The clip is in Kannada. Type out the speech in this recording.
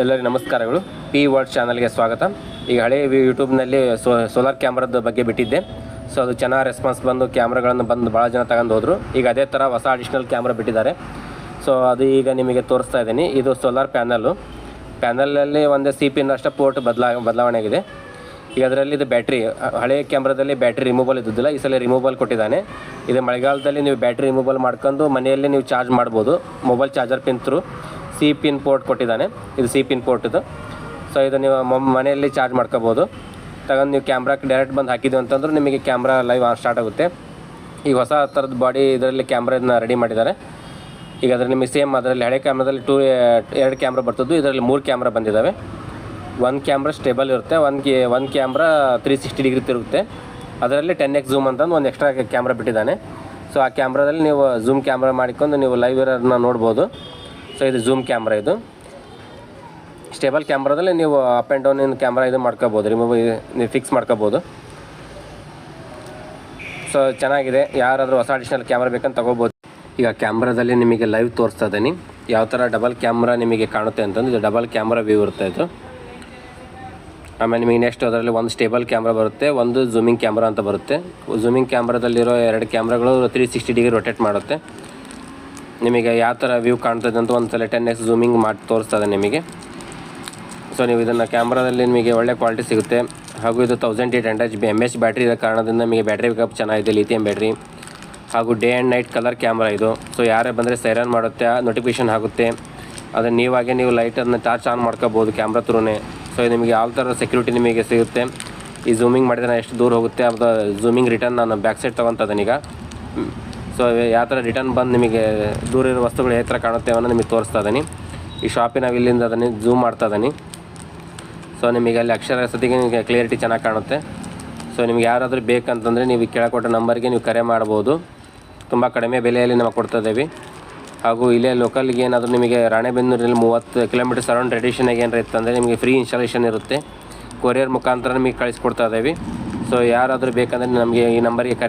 ಎಲ್ಲರಿಗೂ ನಮಸ್ಕಾರಗಳು. ಪಿ ವರ್ಡ್ ಚಾನಲ್ಗೆ ಸ್ವಾಗತ. ಈಗ ಹಳೆ ಯೂಟ್ಯೂಬ್ನಲ್ಲಿ ಸೋ ಸೋಲಾರ್ ಕ್ಯಾಮ್ರದ ಬಗ್ಗೆ ಬಿಟ್ಟಿದ್ದೆ. ಸೊ ಅದು ಚೆನ್ನಾಗಿ ರೆಸ್ಪಾನ್ಸ್ ಬಂದು ಕ್ಯಾಮ್ರಾಗಳನ್ನು ಬಂದು ಭಾಳ ಜನ ತಗೊಂಡು ಹೋದರು. ಈಗ ಅದೇ ಥರ ಹೊಸ ಅಡಿಷ್ನಲ್ ಕ್ಯಾಮ್ರಾ ಬಿಟ್ಟಿದ್ದಾರೆ. ಸೊ ಅದು ಈಗ ನಿಮಗೆ ತೋರಿಸ್ತಾ ಇದ್ದೀನಿ. ಇದು ಸೋಲಾರ್ ಪ್ಯಾನಲ್ಲು ಪ್ಯಾನಲಲ್ಲಿ ಒಂದೇ ಸಿ ಪಿನಷ್ಟು ಪೋರ್ಟ್ ಬದಲಾ, ಬದಲಾವಣೆ ಆಗಿದೆ. ಈಗ ಅದರಲ್ಲಿ ಇದು ಬ್ಯಾಟ್ರಿ ಹಳೆಯ ಕ್ಯಾಮ್ರಾದಲ್ಲಿ ಬ್ಯಾಟ್ರಿ ರಿಮೂವಲ್ ಇದ್ದಿದ್ದಿಲ್ಲ, ಈ ಸಲ ರಿಮೂವಲ್ ಕೊಟ್ಟಿದ್ದಾನೆ. ಇದು ಮಳೆಗಾಲದಲ್ಲಿ ನೀವು ಬ್ಯಾಟ್ರಿ ರಿಮೂವಲ್ ಮಾಡ್ಕೊಂಡು ಮನೆಯಲ್ಲೇ ನೀವು ಚಾರ್ಜ್ ಮಾಡ್ಬೋದು. Mobile charger pin through C pin port ಕೊಟ್ಟಿದ್ದಾನೆ. ಇದು ಸಿ ಪಿನ್ ಪೋರ್ಟ್ ಇದು ಸೊ ಇದು ನೀವು ಮನೆಯಲ್ಲಿ ಚಾರ್ಜ್ ಮಾಡ್ಕೋಬೋದು. ತಗೊಂಡು ನೀವು ಕ್ಯಾಮ್ರಾಕ್ಕೆ ಡೈರೆಕ್ಟ್ ಬಂದು ಹಾಕಿದ್ದೀವಿ ಅಂತಂದ್ರೆ ನಿಮಗೆ ಕ್ಯಾಮ್ರಾ ಲೈವ್ ಸ್ಟಾರ್ಟ್ ಆಗುತ್ತೆ. ಈಗ ಹೊಸ ಥರದ ಬಾಡಿ ಇದರಲ್ಲಿ ಕ್ಯಾಮ್ರಾನ ರೆಡಿ ಮಾಡಿದ್ದಾರೆ. ಈಗ ಅದರಲ್ಲಿ ನಿಮಗೆ ಸೇಮ್ ಅದರಲ್ಲಿ ಹಳೆ ಕ್ಯಾಮ್ರಾದಲ್ಲಿ ಟೂ ಎರಡು ಕ್ಯಾಮ್ರಾ ಬರ್ತದ್ದು. ಇದರಲ್ಲಿ ಮೂರು ಕ್ಯಾಮ್ರಾ ಬಂದಿದ್ದಾವೆ. ಒಂದು ಕ್ಯಾಮ್ರಾ ಸ್ಟೇಬಲ್ ಇರುತ್ತೆ. ಒಂದು ಕೆ ಒಂದು ಕ್ಯಾಮ್ರಾ ತ್ರೀ ಸಿಕ್ಸ್ಟಿ ಡಿಗ್ರಿ ತಿರುಗುತ್ತೆ. ಅದರಲ್ಲಿ ಟೆನ್ ಎಕ್ಸ್ ಝೂಮ್ ಅಂತಂದು ಒಂದು ಎಕ್ಸ್ಟ್ರಾ ಕ್ಯಾಮ್ರಾ ಬಿಟ್ಟಿದ್ದಾನೆ. ಸೊ ಆ ಕ್ಯಾಮ್ರಾದಲ್ಲಿ ನೀವು ಝೂಮ್ ಕ್ಯಾಮ್ರಾ ಮಾಡಿಕೊಂಡು ನೀವು ಲೈವ್ ಇರೋದನ್ನ ನೋಡ್ಬೋದು. ಸೊ ಇದು ಝೂಮ್ ಕ್ಯಾಮ್ರಾ ಇದು. ಸ್ಟೇಬಲ್ ಕ್ಯಾಮ್ರಾದಲ್ಲಿ ನೀವು up and down in camera ಇದು ಮಾಡ್ಕೋಬೋದು. ರಿಮೂವ್ ನೀವು ಫಿಕ್ಸ್ ಮಾಡ್ಕೋಬೋದು. ಸೊ ಚೆನ್ನಾಗಿದೆ. ಯಾರಾದರೂ ಹೊಸ ಅಡಿಷ್ನಲ್ ಕ್ಯಾಮ್ರಾ ಬೇಕಂತ ತೊಗೋಬೋದು. ಈಗ ಕ್ಯಾಮ್ರಾದಲ್ಲಿ ನಿಮಗೆ ಲೈವ್ ತೋರಿಸ್ತಾ ಇದ್ದೀನಿ. ಯಾವ ಥರ ಡಬಲ್ ಕ್ಯಾಮ್ರಾ ನಿಮಗೆ ಕಾಣುತ್ತೆ ಅಂತಂದು ಇದು ಡಬಲ್ ಕ್ಯಾಮ್ರಾ ವ್ಯೂ ಇರುತ್ತೆ ಇದು. ಆಮೇಲೆ ನಿಮಗೆ ನೆಕ್ಸ್ಟ್ ಅದರಲ್ಲಿ ಒಂದು ಸ್ಟೇಬಲ್ ಕ್ಯಾಮ್ರಾ ಬರುತ್ತೆ, ಒಂದು ಝೂಮಿಂಗ್ ಕ್ಯಾಮ್ರಾ ಅಂತ ಬರುತ್ತೆ. ಝೂಮಿಂಗ್ ಕ್ಯಾಮ್ರಾದಲ್ಲಿರೋ ಎರಡು ಕ್ಯಾಮ್ರಾಗಳು ತ್ರೀ ಸಿಕ್ಸ್ಟಿ ಡಿಗ್ರಿ ರೊಟೇಟ್ ಮಾಡುತ್ತೆ. ನಿಮಗೆ ಯಾವ ಥರ ವ್ಯೂ ಕಾಣ್ತದೆ ಅಂತ ಒಂದು ಸಲ ಟೆನ್ ಎಕ್ಸ್ ಝೂಮಿಂಗ್ ಮಾಡಿ ತೋರಿಸ್ತದೆ ನಿಮಗೆ. ಸೊ ನೀವು ಇದನ್ನು ಕ್ಯಾಮ್ರಾದಲ್ಲಿ ನಿಮಗೆ ಒಳ್ಳೆ ಕ್ವಾಲಿಟಿ ಸಿಗುತ್ತೆ. ಹಾಗೂ ಇದು thousand eight hundred B M H battery ಇರೋ ಕಾರಣದಿಂದ ನಿಮಗೆ ಬ್ಯಾಟ್ರಿ ಬ್ಯಾಕಪ್ ಚೆನ್ನಾಗಿದೆ ಲಿಥಿಯಂ ಬ್ಯಾಟ್ರಿ ಹಾಗೂ day and night colour camera ಇದು. ಸೊ ಯಾರೇ ಬಂದರೆ ಸೈರನ್ ಮಾಡುತ್ತೆ ನೋಟಿಫಿಕೇಷನ್ ಆಗುತ್ತೆ. ಅದನ್ನು ನೀವಾಗೆ ನೀವು ಲೈಟನ್ನು ಚಾರ್ಜ್ ಆನ್ ಮಾಡ್ಕೋಬೋದು ಕ್ಯಾಮ್ರಾ ಥ್ರೂನೇ. ಸೊ ಇದು ನಿಮಗೆ ಯಾವ ಥರ ಸೆಕ್ಯೂರಿಟಿ ನಿಮಗೆ ಸಿಗುತ್ತೆ. ಈ ಝೂಮಿಂಗ್ ಮಾಡಿದ್ರೆ ಎಷ್ಟು ದೂರ ಹೋಗುತ್ತೆ ಅದು ಝೂಮಿಂಗ್ ರಿಟರ್ನ್ ನಾನು ಬ್ಯಾಕ್ ಸೈಡ್ ತೊಗೊತದನೀಗ. ಸೊ ಯಾವ ಥರ ರಿಟರ್ನ್ ಬಂದು ನಿಮಗೆ ದೂರ ಇರೋ ವಸ್ತುಗಳು ಯಾವ ಕಾಣುತ್ತೆ ಅನ್ನೋ ನಿಮಗೆ ತೋರಿಸ್ತಾ ಇದ್ದೀನಿ. ಈ ಶಾಪಿನ ಇಲ್ಲಿಂದ ಅದನ್ನು ಝೂಮ್ ಮಾಡ್ತಾ ಇದ್ದೀನಿ. ಸೊ ನಿಮಗೆ ಅಲ್ಲಿ ಅಕ್ಷರ ಸತಿಗೆ ನಿಮಗೆ ಕ್ಲಿಯರಿಟಿ ಚೆನ್ನಾಗಿ ಕಾಣುತ್ತೆ. ಸೊ ನಿಮ್ಗೆ ಯಾರಾದರೂ ಬೇಕಂತಂದರೆ ನೀವು ಕೆಳಕೊಟ್ಟ ನಂಬರ್ಗೆ ನೀವು ಕರೆ ಮಾಡ್ಬೋದು. ತುಂಬ ಕಡಿಮೆ ಬೆಲೆಯಲ್ಲಿ ನಾವು ಕೊಡ್ತಾ ಇದ್ದೀವಿ. ಹಾಗೂ ಇಲ್ಲೇ ಲೋಕಲ್ಗೆ ಏನಾದರೂ ನಿಮಗೆ ರಾಣೆಬೆನ್ನೂರಲ್ಲಿ ಮೂವತ್ತು ಕಿಲೋಮೀಟರ್ ಸರೌಂಡ್ ರೇಡಿಯೇಷನ್ಗೆ ಏನಾರು ಇತ್ತಂದರೆ ನಿಮಗೆ ಫ್ರೀ ಇನ್ಸ್ಟಾಲೇಷನ್ ಇರುತ್ತೆ. ಕೊರಿಯರ್ ಮುಖಾಂತರ ನಿಮಗೆ ಕಳಿಸ್ಕೊಡ್ತಾ ಇದ್ದೀವಿ. ಸೊ ಯಾರಾದರೂ ಬೇಕಂದರೆ ನಮಗೆ ಈ ನಂಬರ್ಗೆ